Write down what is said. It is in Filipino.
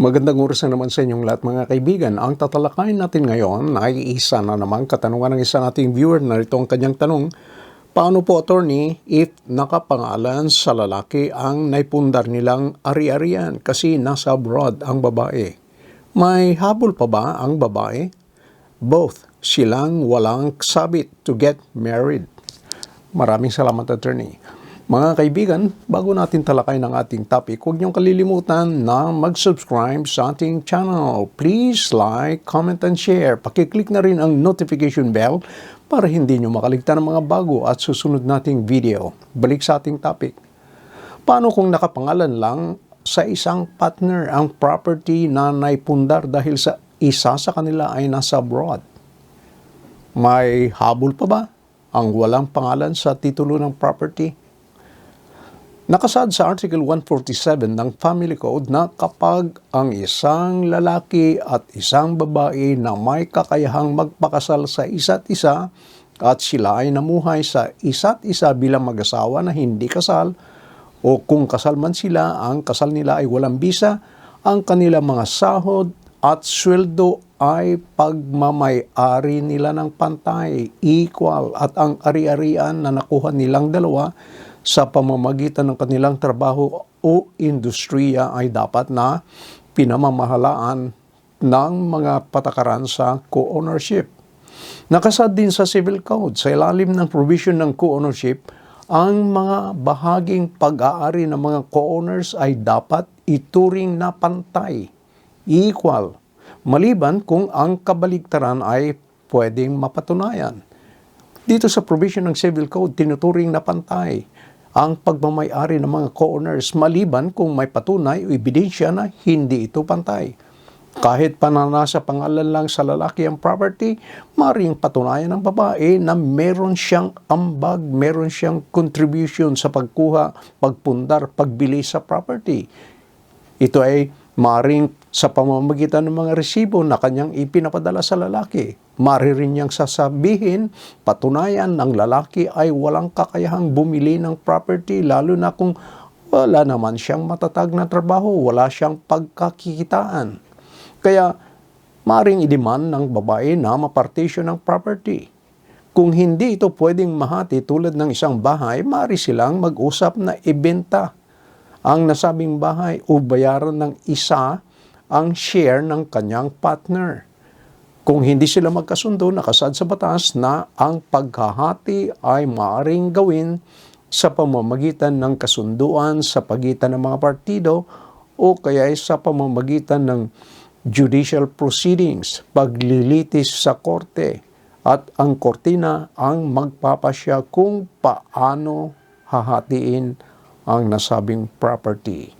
Magandang oras na naman sa inyong lahat mga kaibigan. Ang tatalakayin natin ngayon ay isa na naman katanungan ng isa nating viewer na ito ang kanyang tanong. Paano po attorney if nakapangalan sa lalaki ang naipundar nilang ari-arian kasi nasa abroad ang babae? May habol pa ba ang babae? Both silang walang sabit to get married. Maraming salamat, attorney. Mga kaibigan, bago natin talakay ng ating topic, huwag niyong kalilimutan na mag-subscribe sa ating channel. Please like, comment, and share. Pakiclick na rin ang notification bell para hindi niyo makaligtan ng mga bago at susunod nating video. Balik sa ating topic. Paano kung nakapangalan lang sa isang partner ang property na naipundar dahil sa isa sa kanila ay nasa abroad? May habol pa ba ang walang pangalan sa titulo ng property? Nakasad sa Article 147 ng Family Code na kapag ang isang lalaki at isang babae na may kakayahang magpakasal sa isa't isa at sila ay namuhay sa isa't isa bilang mag-asawa na hindi kasal o kung kasal man sila, ang kasal nila ay walang bisa, ang kanilang mga sahod at sweldo ay pagmamay-ari nila ng pantay, equal, at ang ari-arian na nakuha nilang dalawa sa pamamagitan ng kanilang trabaho o industriya ay dapat na pinamamahalaan ng mga patakaran sa co-ownership. Nakasad din sa Civil Code sa ilalim ng provision ng co-ownership, ang mga bahaging pag-aari ng mga co-owners ay dapat ituring na pantay, equal, maliban kung ang kabaligtaran ay pwedeng mapatunayan. Dito sa provision ng Civil Code, tinuturing na pantay ang pagmamayari ng mga co-owners maliban kung may patunay o ebidensya na hindi ito pantay. Kahit pa na nasa pangalan lang sa lalaki ang property, maring patunayan ng babae na meron siyang ambag, meron siyang contribution sa pagkuha, pagpundar, pagbili sa property. Ito ay maring sa pamamagitan ng mga resibo na kanyang ipinapadala sa lalaki. Mari rin niyang sasabihin, patunayan ng lalaki ay walang kakayahang bumili ng property lalo na kung wala naman siyang matatag na trabaho, wala siyang pagkakikitaan. Kaya maring idiman ng babae na mapartition ng property. Kung hindi ito pwedeng mahati tulad ng isang bahay, mari silang mag-usap na ibenta ang nasabing bahay o bayaran ng isa ang share ng kanyang partner. Kung hindi sila magkasundo, nakasad sa batas na ang paghahati ay maaring gawin sa pamamagitan ng kasunduan sa pagitan ng mga partido o kaya ay sa pamamagitan ng judicial proceedings, paglilitis sa korte, at ang kortina ang magpapasya kung paano hahatiin ang nasabing property.